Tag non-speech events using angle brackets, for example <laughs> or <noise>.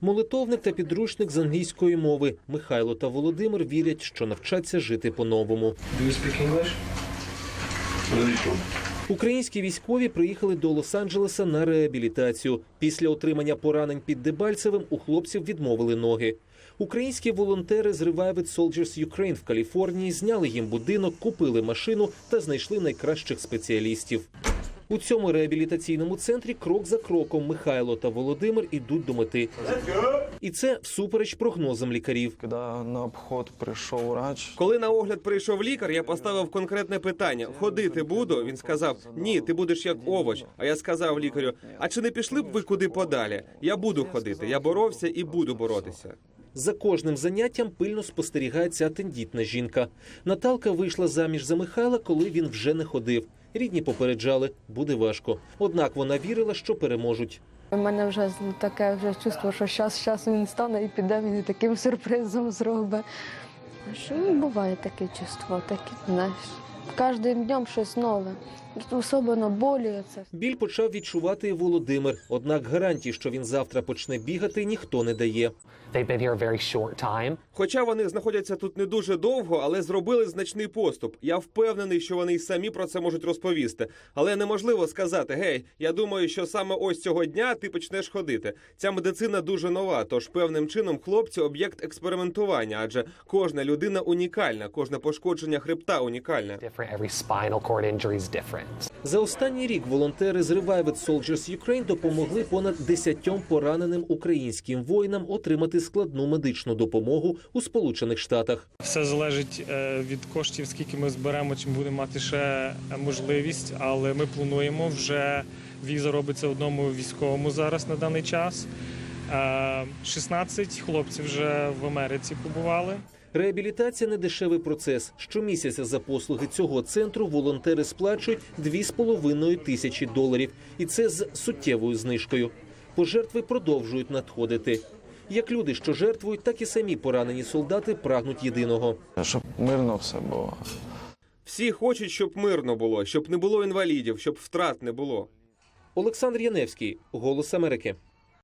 Молитовник та підручник з англійської мови. Михайло та Володимир вірять, що навчаться жити по-новому. Українські військові приїхали до Лос-Анджелеса на реабілітацію. Після отримання поранень під Дебальцевим у хлопців відмовили ноги. Українські волонтери з Revived Soldiers Ukraine в Каліфорнії зняли їм будинок, купили машину та знайшли найкращих спеціалістів. У цьому реабілітаційному центрі крок за кроком Михайло та Володимир ідуть до мети. І це всупереч прогнозам лікарів. Когда на обход прийшов врач, Коли на огляд прийшов лікар, я поставив конкретне питання: ходити буду? Він сказав: Ні, ти будеш як овоч. А я сказав лікарю: А чи не пішли б ви куди подалі? Я буду ходити. Я боровся і буду боротися. За кожним заняттям пильно спостерігається тендітна жінка. Наталка вийшла заміж за Михайла, коли він вже не ходив. Рідні попереджали, буде важко. Однак вона вірила, що переможуть. У мене вже таке вже чувство, що час часу він стане і піде мені таким <laughs> сюрпризом зробить. Що буває таке чувство, таке, знаєш. Кожним днем щось нове. Особливо болі це. Біль почав відчувати Володимир. Однак гарантій, що він завтра почне бігати, ніхто не дає. They've been here a very short time. Хоча вони знаходяться тут не дуже довго, але зробили значний поступ. Я впевнений, що вони й самі про це можуть розповісти. Але неможливо сказати: гей, я думаю, що саме ось цього дня ти почнеш ходити. Ця медицина дуже нова, тож певним чином хлопці об'єкт експериментування, адже кожна людина унікальна, кожне пошкодження хребта унікальне. Different. Every spinal cord injury is different. За останній рік волонтери з Revived Soldiers Ukraine допомогли понад десятьом пораненим українським воїнам отримати складну медичну допомогу у Сполучених Штатах. Все залежить е, від коштів, скільки ми зберемо, чи ми будемо мати ще е, можливість. Але ми плануємо вже віза робиться одному військовому зараз на даний час. Е, 16 хлопців вже в Америці побували. Реабілітація не дешевий процес. Щомісяця за послуги цього центру волонтери сплачують 2,5 тисячі доларів, і це з суттєвою знижкою. Пожертви продовжують надходити. Як люди, що жертвують, так і самі поранені солдати прагнуть єдиного. щоб мирно все було. Всі хочуть, щоб мирно було, щоб не було інвалідів, щоб втрат не було. Олександр Яневський, Голос Америки.